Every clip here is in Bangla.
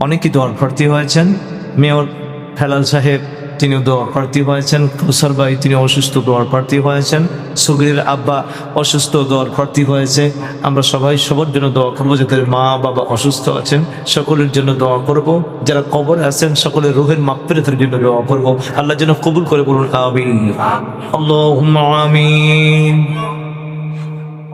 অনেকেই দোয়ার প্রার্থী হয়েছেন। মেয়র হেলাল সাহেব তিনি দোয়ার প্রার্থী হয়েছেন। কুসার ভাই তিনি অসুস্থ দোয়ার প্রার্থী হয়েছেন। সুগিরের আব্বা অসুস্থ দোয়ার প্রার্থী হয়েছে। আমরা সবাই সবার জন্য দোয়া করব। যাদের মা, বাবা অসুস্থ আছেন, সকলের জন্য দোয়া করব। যারা কবর আছেন, সকলের রোহের মাপের জন্য দোয়া করব। আল্লাহ যেন কবুল করে বলুন, আমিন। আল্লাহুম্মা আমিন।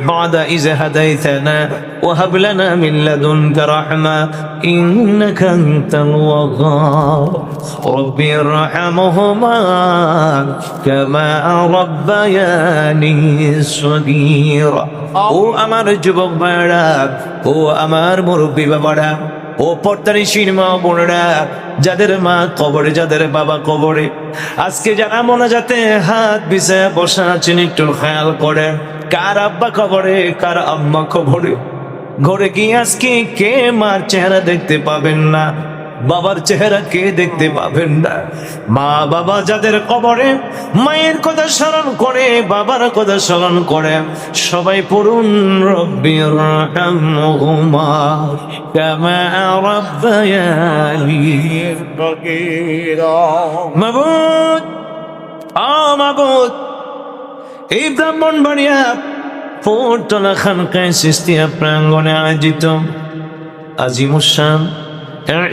بعد إذ هديتنا وهب لنا من لدنك رحمة إنك أنت الوهاب رب ارحمهما كما ربياني صغيرا ও আমার যুবক ভাইরা ও আমার মুরব্বী বাবারা ও পর্দারি সিনেমা বোনেরা যাদের মা কবরে যাদের বাবা কবরে আজকে যারা মনে যাতে হাত বিছায় বসা আছেন একটু খেয়াল করে কার আব্বা খবরে কার আম্মা খবরে? ঘরে গিয়ে আজকে কে মার চেহারা দেখতে পাবেন না? বাবার চেহারা কে দেখতে পাবেন না? মা বাবা যাদের কবরে মায়ের কথা স্মরণ করে বাবার কথা স্মরণ করে সবাই পড়ুন রব্বির আ মাবুদ। এই ব্রাহ্মণ বাড়িয়া ফোরতলা খানকায় সৃষ্টিয়া প্রাঙ্গণে আয়োজিত আজিমুসান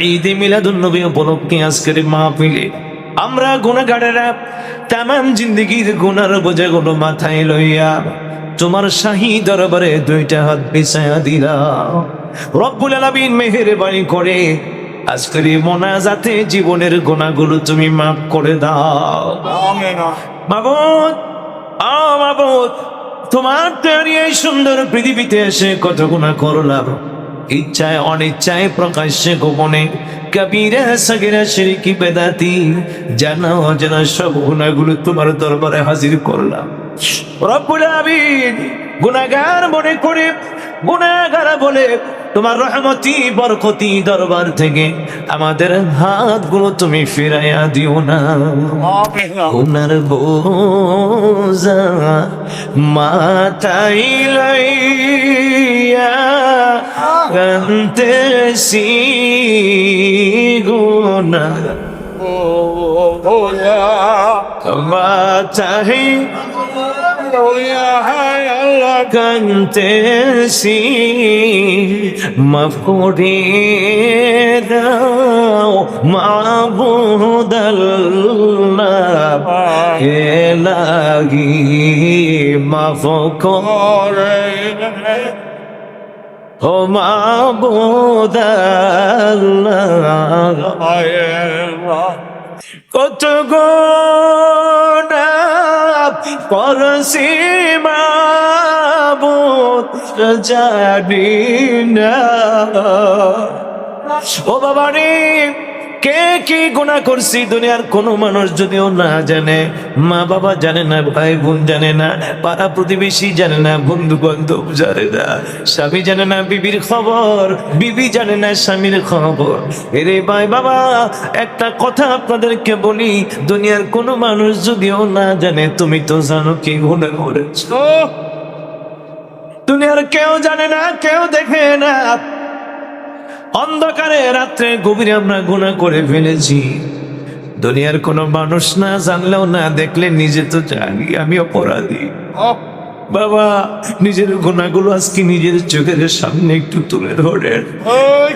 ঈদে মিলাদুন নবী উপলক্ষে আজকের মাহফিলে আমরা গুণাগারেরা তামাম জিন্দগির গুনার বোঝা গুলো মাথায় লইয়া তোমার শাহী দরবারে দুইটা হাত বিছায়া দিলা রব্বুল আলামিন মেহেরবানি করে আজকের মোনাজাতে জীবনের গুণাগুলো তুমি মাফ করে দাও। মাবুদ তোমার তৈরি এই সুন্দর পৃথিবীতে এসে কত গুণা করলাম। ইচ্ছায় অনিচ্ছায় প্রকাশ্যে গোপনে কবিরা, সগিরা, শিরিকি, বেদাতি, জানা, অজানা সব তোমার দরবারে হাজির করলাম। রব্বুল আমিন মনে করে, গুনাহগার বলে তোমার রহমতি বরকতি দরবার থেকে আমাদের হাতগুলো তুমি ফিরাইয়া দিও না ওনার বোঝা মাথাই লইয়া কান্তেছি গুনা মাথাই কান্তেছি মাফ করে দাও মাবুদাল্লাহ। এ লাগি মাফ করে। ও মাবুদাল্লাহ। কত গোনা না ও বাবা রে কে কি গুণা করছি? দুনিয়ার কোনো মানুষ যদিও না জানে, মা বাবা জানে না, ভাই বোন জানে না, পাড়া প্রতিবেশী জানে না বন্ধু বান্ধব জানে না, স্বামী জানে না, বিবির খবর, বিবি জানে না, স্বামীর খবর। এরে ভাই বাবা, একটা কথা আপনাদেরকে বলি, দুনিয়ার কোনো মানুষ যদিও না জানে, তুমি তো জানো কি গুণা করেছ। দুনিয়ার কেউ জানে না, কেউ দেখে না। অন্ধকারে রাত্রে গভীরে আমরা গুণা করে ফেলেছি। দুনিয়ার কোনো মানুষ না, জানলেও না, দেখলে নিজে তো জানি আমি অপরাধী। বাবা নিজের গুণাগুলো আজকে নিজের চোখের সামনে একটু তুলে ধরেন।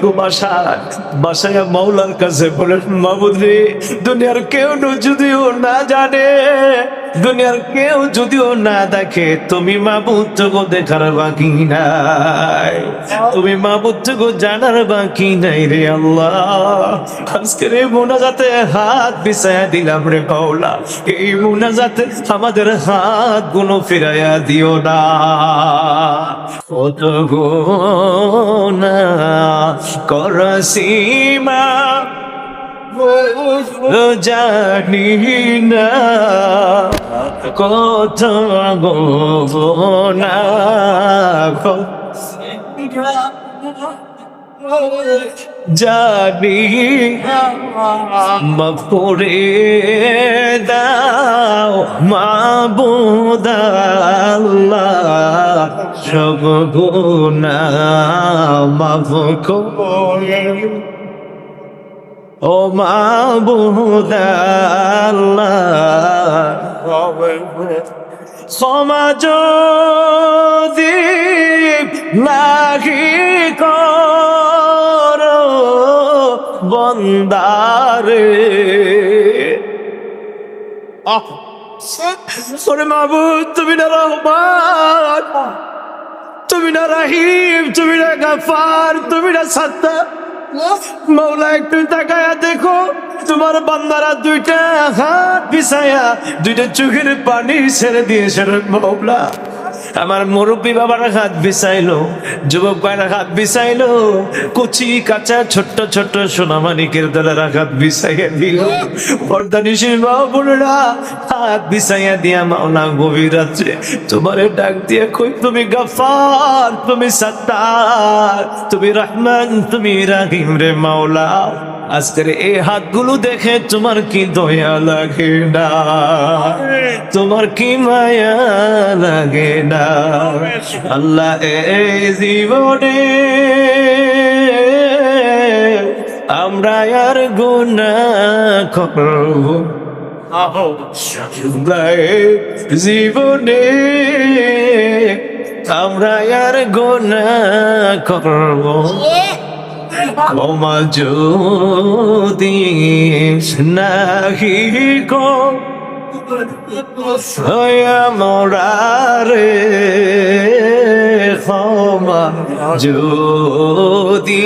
গো বাসায় বাসায় মাওলার কাছে বলেন মাবুদ রে দুনিয়ার কেউ যদিও না জানে দুনিয়ার কেউ যদিও না দেখে তুমি মাবুদ তো দেখার বাকি নাই। তুমি মাবুদ তো জানার বাকি নাই রে আল্লাহ। আজকের এই মোনাজাতে হাত বিছায়া দিলাম রে মাওলা। এই মোনাজাতে আমাদের হাতগুলো ফিরাইয়া দিও না। কত গোনা করসীমা জানি না কত গোনা জানি মাফ করে দাও, মাবুদাল্লাহ, সব গুণা মাফ করে। ও মাবুদাল্লাহ সমাজ যদি লাগি কর। বন্দারে ওরে মাবুদ তুমি না রহমান, তুমি না রাহিম, তুমি না গাফার, তুমি না সত্তা মৌলা একটু তাকায়া দেখো, তোমার বান্দারা দুইটা হাত বিছায়া, দুইটা চোখের পানি ছেড়ে দিয়েছে মৌলা আমার মুরব্বী বাবার হাত বিছাইলো, যুবক ভাইরা হাত বিছাইলো, কুচি কাঁচা ছোট্ট ছোট্ট সোনামানিকের দলের হাত বিছাইয়া দিল। বর্দানিসীর মা বোনেরা, হাত বিছাইয়া দিয়া মাওলা গভীর রাত্রে তোমারে ডাক দিয়ে কই, তুমি গাফার, তুমি সত্তার, তুমি রহমান, তুমি রাহিম রে মাওলা। আজকের এই হাতগুলো দেখে তোমার কি দয়া লাগে না? তোমার কি মায়া লাগে না? আল্লাহ এই জীবনে আমরা আর গুণা করব জীবনে আমরা আর গুণা করব যদি নাহি যদি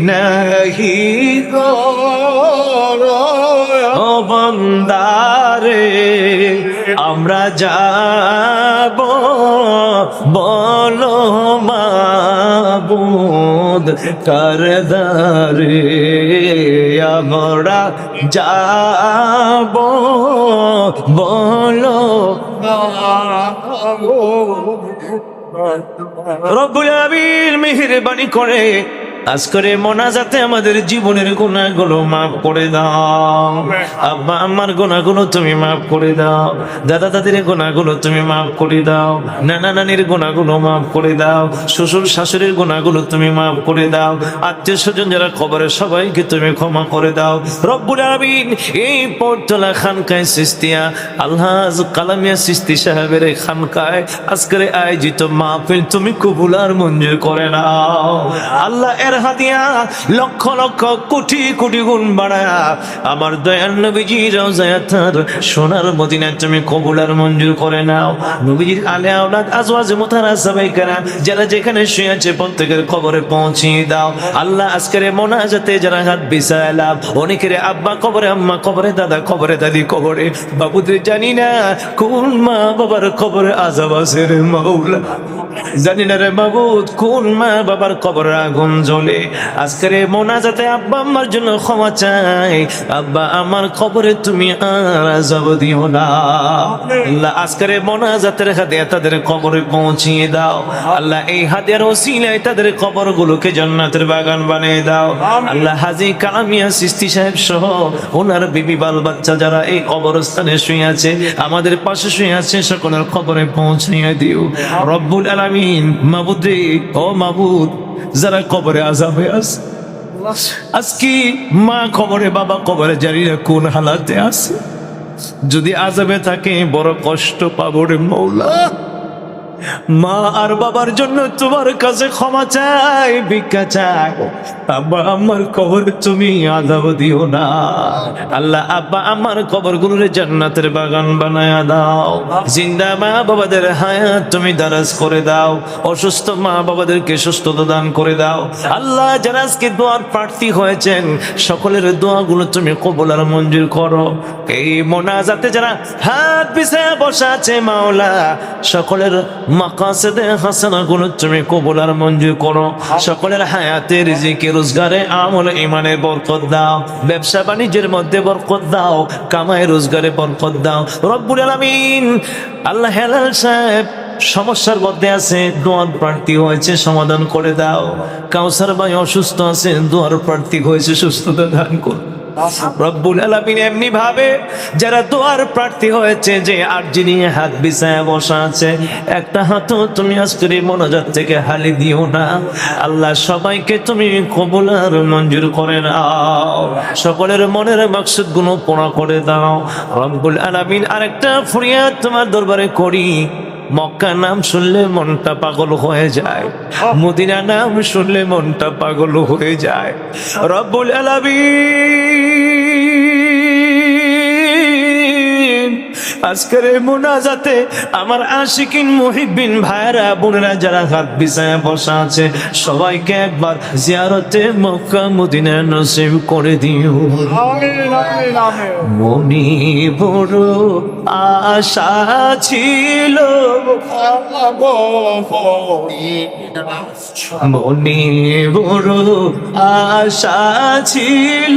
নাহি গো বন্দারে আমরা যাব বলো মাবুদ করদারে আমরা যাব বলো। রব্বুল আমিন মেহেরবানি করে আজকের মোনাজাতে আমাদের জীবনের গুণাগুলো মাফ করে দাও। আব্বা, আমার গুণাগুলো তুমি মাফ করে দাও। দাদা, দাদির গুণাগুলো তুমি মাফ করে দাও। নানা নানির গুণাগুলো মাফ করে দাও। শ্বশুর, শাশুড়ির গুণাগুলো তুমি মাফ করে দাও। আত্মীয় স্বজন যারা খবরে সবাইকে তুমি ক্ষমা করে দাও। রব্বুল আমিন এই পরতলা খানকায় সিস্তিয়া আল্লাহ কালামিয়া সিস্তি সাহেবের খানকায় আজকের আয়োজিত মাহফিল তুমি কবুলার মঞ্জুর করে নাও। আল্লাহ এর হাতিয়া, লক্ষ লক্ষ কোটি কোটি গুণ বাড়ায়, আমার নবীজি সোনার মদিনায় তুমি কবুলার মঞ্জুর করে নাও। নবীজির আলে আওলাদ, আজওয়াজ মুতারা সবাই কারা যারা যেখানে শুয়ে আছে প্রত্যেকের খবরে পৌঁছিয়ে দাও। আল্লাহ আজকের মোনাজাতে যারা হাত অনেকের আব্বা কবরে, আম্মা কবরে, দাদা কবরে, দাদি কবরে, বাবুদের জানি না কোন মা বাবার কবরে আজাব আছে রে মাওলা। জানি না রে বাবুদ কোন মা বাবার কবরে আগুন আজকের এই মোনাজাতে আব্বা আম্মার জন্য ক্ষমা চাই। আব্বা, আমার কবরে তুমি আর আজাব দিও না। আল্লাহ মোনাজাতের হাতে তাদের কবরে পৌঁছিয়ে দাও। আল্লাহ, এই হাতের ওসিলায় তাদের কবর গুলোকে বাগান বানিয়ে দাও। আল্লাহ, হাজি কালামিয়া সিস্তি সাহেব সহ ওনার বিবি বাল বাচ্চা যারা এই কবরস্থানে শুয়ে আছে, আমাদের পাশে শুয়ে আছে, সকলের খবরে পৌঁছিয়ে দিও। রব্বুল আলামিন, মাবুদ, ও মাবুদ যারা কবরে আজাবে আছে? আজকে মা কবরে বাবা কবরে জানি না কোন হালাতে আছে? যদি আজাবে থাকে বড় কষ্ট পাবো রে মৌলা। মা আর বাবার জন্য তোমার কাছে ক্ষমা চাই, ভিক্ষা চাই। আব্বা, আমার কবর তুমি আদাব দিও না। আল্লাহ, আব্বা, আমার কবর গুলোরে জান্নাতের বাগান বানায় দাও। জিন্দা মা বাবাদের হায়াত তুমি দারাজ করে দাও। অসুস্থ মা বাবাদেরকে সুস্থতা দান করে দাও। আল্লাহ, যারা আজকে দোয়ার প্রার্থী হয়েছেন, সকলের দোয়াগুলো তুমি কবুল আর মঞ্জুর করো। এই মোনাজাতে যারা হাত পিছায় বসা আছে মাওলা, সকলের মাকাসেদে হাসানা গুলো তুমি কবুল আর মঞ্জুর করো। সকলের হায়াতে রিজিকে রোজগারে আমল ইমানের বরকত দাও। ব্যবসা বাণিজ্যের মধ্যে বরকত দাও কামাই রোজগারে বরকত দাও। রব্বুল আলামিন আল্লাহ হেলাল সাহেব সমস্যার মধ্যে আছে দোয়ার প্রার্থী হয়েছে সমাধান করে দাও। কাউসার ভাই অসুস্থ আছে দোয়ার প্রার্থী হয়েছে সুস্থতা দান করো। রব্বুল আলামিন এমনি ভাবে যারা দোয়ার প্রার্থী হয়েছে, যে আর যিনি হাত বিছায় বসা আছে, একটা হাতও তুমি আজকের মনোজাত থেকে হালি দিও না। আল্লাহ সবাইকে তুমি কবুল আর মঞ্জুর করে নাও। সকলের মনের মাকসুদগুলো পোড়া করে দাও। রব্বুল আলামিন আরেকটা ফরিয়াদ তোমার দরবারে করি। মক্কা নাম শুনলে মনটা পাগল হয়ে যায়। মদিনা নাম শুনলে মনটা পাগল হয়ে যায়। রব্বুল আলামিন। আজকের এই মোনাজাতে আমার আশিকিন মুহিবিন ভাইরা বোনেরা যারা হাত বিছায় বসা আছে সবাইকে একবার জিয়ারতে মক্কা মদিনা নসিব করে দিও। মনি বড় আশা ছিল। মনে বড় আশা ছিল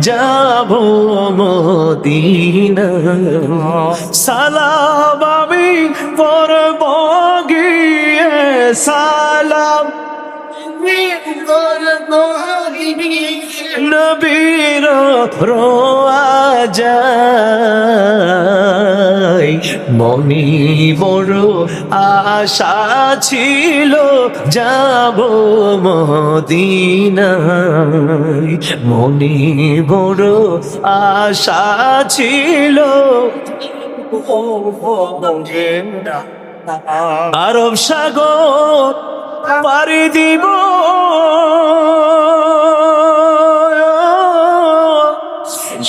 যাব মদিনা সালাম, আমি পরব গিয়ে সালাম। নবীর যায় মনি বড় আশা ছিল, যাব মদিনায়। মনি বড় আশা ছিল আরব সাগর পারি দিব।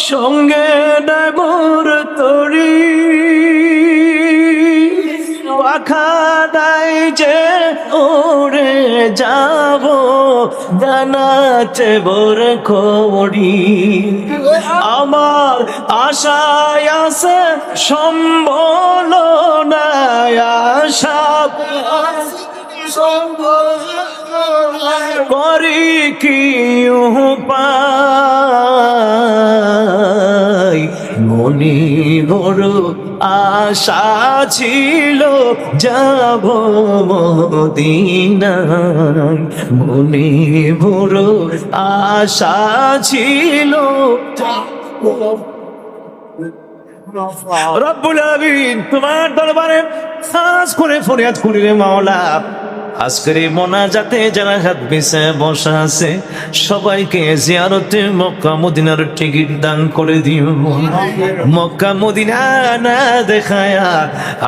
সঙ্গে ডাবর তরি। পাখা নাই যে উড়ে যাব, জানাতে বর করি আমার আশায় আছে, সম্বল আশা। করি কি পাই মনি বড় আশা ছিল যাব মদিনায়। মনে বড় আশা ছিল রব্বুল আলামিন তোমার দরবারে সাজ করে ফরিয়াদ করি রে মাওলা। আজকের এই মোনাজাতে যারা হাত বিছে বসা আছে, সবাইকে জিয়ারতে মক্কা মদিনার টিকিট দান করে দিও। মক্কা মদিনা না দেখায়া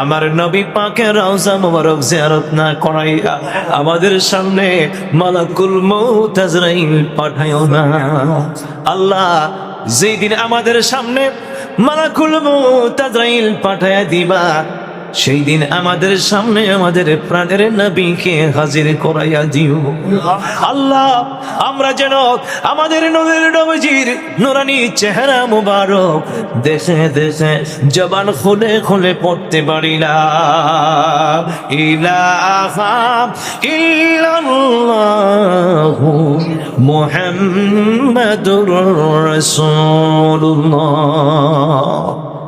আমার নবী পাকে রওজা মোবারক জিয়ারত না করাইয়া আমাদের সামনে মালাকুল মউত আজরাইল পাঠায়ো না। আল্লাহ যেই দিন আমাদের সামনে মালাকুল মউত আজরাইল পাঠায়া দিবা সেই দিন আমাদের সামনে আমাদের প্রাণের নবীকে হাজির করাইয়া দিও। আল্লাহ, আমরা যেন আমাদের নবীর নবীজির নুরানি চেহারা মুবারক দেশে দেশে জবান খুলে খুলে পড়তে পারি না ইলাহা ইল্লাল্লাহু মুহাম্মাদুর রাসূলুল্লাহ।